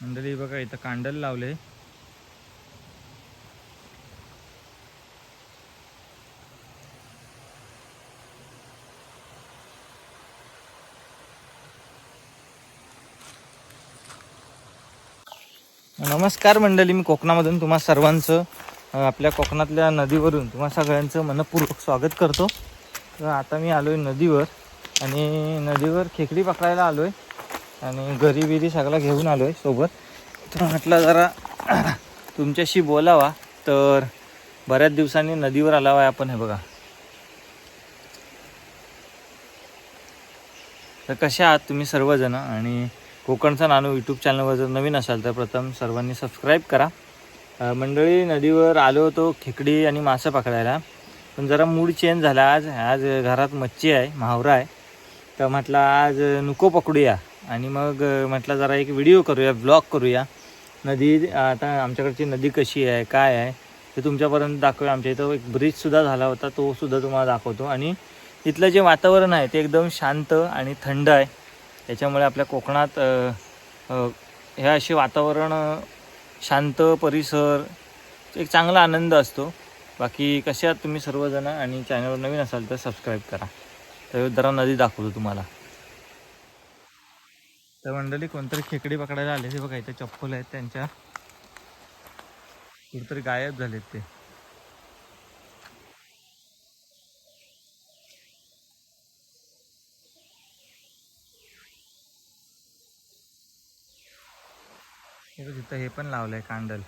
मंडळी बघा इथं कांडल लावले. नमस्कार मंडळी मी कोकणामधून तुम्हा सर्वांचं आपल्या कोकणातल्या नदीवरून तुम्हा सगळ्यांचं मनपूर्वक स्वागत करतो. तर आता मी आलो आहे नदीवर आणि नदीवर खेकडी पकडायला आलो आहे आणि घरी बिरी सगळा घेऊन आलो आहे सोबत. तर म्हटलं जरा तुमच्याशी बोलावा. तर बऱ्याच दिवसांनी नदीवर आला आहे आपण हे बघा. तर कशा आहात तुम्ही सर्वजण? आणि कोकणचा नानू यूट्यूब चॅनलवर जर नवीन असाल तर प्रथम सर्वांनी सबस्क्राईब करा. मंडळी नदीवर आलो होतो खेकडी आणि मासे पकडायला. पण जरा मूड चेंज झाला आज. आज घरात मच्छी आहे म्हावरा आहे. तर म्हटलं आज नको पकडूया. आणि मग म्हटलं जरा एक व्हिडिओ करूया ब्लॉग करूया. नदी आता आमच्याकडची नदी कशी आहे काय आहे ते तुमच्यापर्यंत दाखवूया. आमच्या इथं एक ब्रिजसुद्धा झाला होता तो सुद्धा तुम्हाला दाखवतो. आणि इथलं जे वातावरण आहे ते एकदम शांत आणि थंड आहे. त्याच्यामुळे आपल्या कोकणात हे असे वातावरण शांत परिसर एक चांगला आनंद असतो. बाकी कसे आहात तुम्ही सर्वजण? आणि चॅनलवर नवीन असाल तर सबस्क्राईब करा. तर जरा नदी दाखवतो तुम्हाला. तर मंडळी कोणतरी खेकडी पकडायला आले ते बघा इथे चप्पल आहेत त्यांच्या. कुठेतरी गायब झालेत ते. तिथं हे पण लावलंय कांडल.